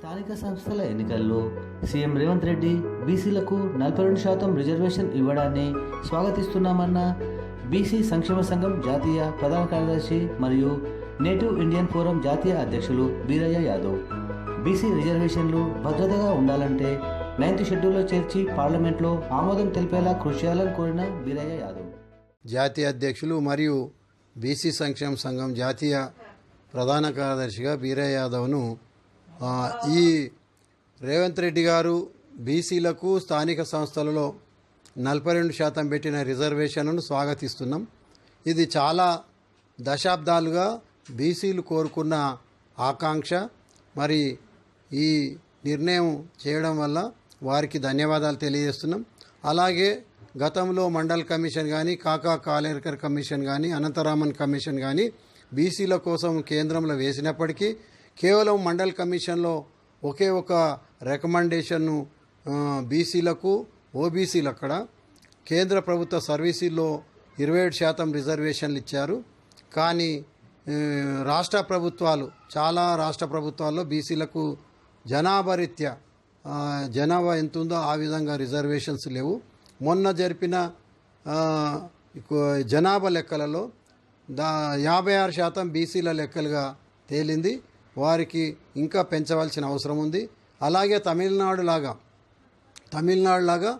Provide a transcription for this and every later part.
స్థానిక సంస్థల ఎన్నికల్లో సీఎం రేవంత్ రెడ్డి బీసీలకు నలభై రెండు శాతం రిజర్వేషన్ ఇవ్వడాన్ని స్వాగతిస్తున్నామన్న బీసీ సంక్షేమ సంఘం జాతీయ ప్రధాన కార్యదర్శి మరియు నేటివ్ ఇండియన్ ఫోరం జాతీయ అధ్యక్షులు బీరయ్య యాదవ్. బీసీ రిజర్వేషన్లు భద్రతగా ఉండాలంటే నైన్త్ షెడ్యూల్లో చేర్చి పార్లమెంట్లో ఆమోదం తెలిపేలా కృషి చేయాలని కోరిన బీరయ్య యాదవ్. జాతీయ అధ్యక్షులు మరియు బీసీ సంక్షేమ సంఘం జాతీయ ప్రధాన కార్యదర్శిగా బీరయ్య యాదవ్ను ఈ రేవంత్ రెడ్డి గారు బీసీలకు స్థానిక సంస్థలలో నలభై రెండు శాతం పెట్టిన రిజర్వేషన్ను స్వాగతిస్తున్నాం. ఇది చాలా దశాబ్దాలుగా బీసీలు కోరుకున్న ఆకాంక్ష. మరి ఈ నిర్ణయం చేయడం వల్ల వారికి ధన్యవాదాలు తెలియజేస్తున్నాం. అలాగే గతంలో మండల్ కమిషన్ కానీ కాకా కాలేకర్ కమిషన్ కానీ అనంతరామన్ కమిషన్ కానీ బీసీల కోసం కేంద్రంలో వేసినప్పటికీ కేవలం మండల్ కమిషన్లో ఒకే ఒక రికమెండేషన్ను బీసీలకు ఓబీసీలు అక్కడ కేంద్ర ప్రభుత్వ సర్వీసుల్లో ఇరవై ఏడు శాతం రిజర్వేషన్లు ఇచ్చారు. కానీ రాష్ట్ర ప్రభుత్వాలు చాలా రాష్ట్ర ప్రభుత్వాల్లో బీసీలకు జనాభా రీత్యా జనాభా ఎంత ఉందో ఆ విధంగా రిజర్వేషన్స్ లేవు. మొన్న జరిపిన జనాభా లెక్కలలో దా యాభై ఆరు శాతం బీసీల లెక్కలుగా తేలింది. వారికి ఇంకా పెంచవలసిన అవసరం ఉంది. అలాగే తమిళనాడు లాగా తమిళనాడు లాగా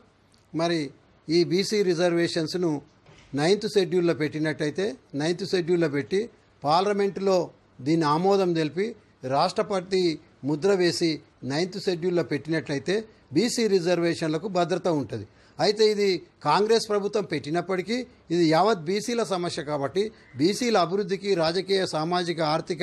మరి ఈ బీసీ రిజర్వేషన్స్ను నైన్త్ షెడ్యూల్లో పెట్టినట్టయితే నైన్త్ షెడ్యూల్లో పెట్టి పార్లమెంటులో దీన్ని ఆమోదం తెలిపి రాష్ట్రపతి ముద్ర వేసి నైన్త్ షెడ్యూల్లో పెట్టినట్లయితే బీసీ రిజర్వేషన్లకు భద్రత ఉంటుంది. అయితే ఇది కాంగ్రెస్ ప్రభుత్వం పెట్టినప్పటికీ ఇది యావత్ బీసీల సమస్య కాబట్టి బీసీల అభివృద్ధికి రాజకీయ సామాజిక ఆర్థిక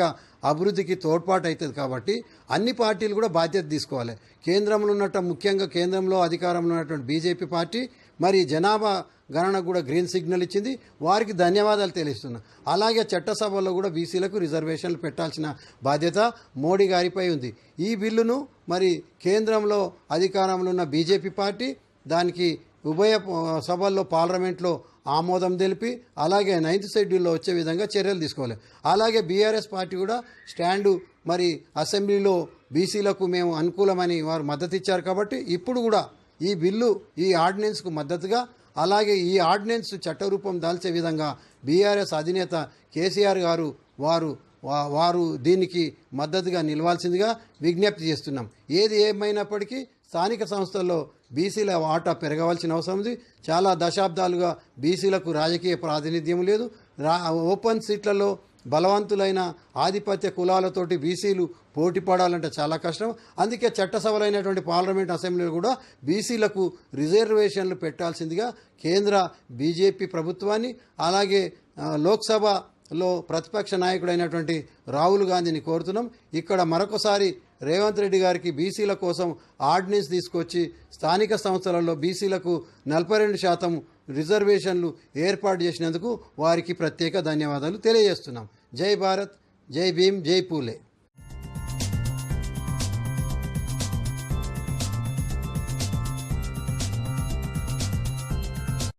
అభివృద్ధికి తోడ్పాటు అవుతుంది కాబట్టి అన్ని పార్టీలు కూడా బాధ్యత తీసుకోవాలి. కేంద్రంలో ఉన్నట్టు ముఖ్యంగా కేంద్రంలో అధికారంలో ఉన్నటువంటి బీజేపీ పార్టీ మరి జనాభా గణనకు కూడా గ్రీన్ సిగ్నల్ ఇచ్చింది. వారికి ధన్యవాదాలు తెలుస్తున్నా అలాగే చట్టసభలో కూడా బీసీలకు రిజర్వేషన్లు పెట్టాల్సిన బాధ్యత మోడీ గారిపై ఉంది. ఈ బిల్లును మరి కేంద్రంలో అధికారంలో ఉన్న బీజేపీ పార్టీ దానికి ఉభయ సభల్లో పార్లమెంట్లో ఆమోదం తెలిపి అలాగే నైన్త్ షెడ్యూల్లో వచ్చే విధంగా చర్యలు తీసుకోవాలి. అలాగే బీఆర్ఎస్ పార్టీ కూడా స్టాండు మరి అసెంబ్లీలో బీసీలకు మేము అనుకూలమని వారు మద్దతు ఇచ్చారు కాబట్టి ఇప్పుడు కూడా ఈ బిల్లు ఈ ఆర్డినెన్స్కు మద్దతుగా అలాగే ఈ ఆర్డినెన్స్ చట్టరూపం దాల్చే విధంగా బీఆర్ఎస్ అధినేత కేసీఆర్ గారు వారు వారు దీనికి మద్దతుగా నిలవాల్సిందిగా విజ్ఞప్తి చేస్తున్నాం. ఏది ఏమైనప్పటికీ స్థానిక సంస్థల్లో బీసీల వాటా పెరగవలసిన అవసరం ఉంది. చాలా దశాబ్దాలుగా బీసీలకు రాజకీయ ప్రాతినిధ్యం లేదు. రా ఓపెన్ సీట్లలో బలవంతులైన ఆధిపత్య కులాలతోటి బీసీలు పోటీ పడాలంటే చాలా కష్టం. అందుకే చట్టసభలైనటువంటి పార్లమెంట్ అసెంబ్లీలో కూడా బీసీలకు రిజర్వేషన్లు పెట్టాల్సిందిగా కేంద్ర బీజేపీ ప్రభుత్వాన్ని అలాగే లోక్సభలో ప్రతిపక్ష నాయకుడైనటువంటి రాహుల్ గాంధీని కోరుతున్నాం. ఇక్కడ మరొకసారి రేవంత్ రెడ్డి గారికి బీసీల కోసం ఆర్డినెన్స్ తీసుకొచ్చి స్థానిక సంస్థలలో బీసీలకు నలభై రెండు శాతం రిజర్వేషన్లు ఏర్పాటు చేసినందుకు వారికి ప్రత్యేక ధన్యవాదాలు తెలియజేస్తున్నాం. जय भारत जय भीम जय पूले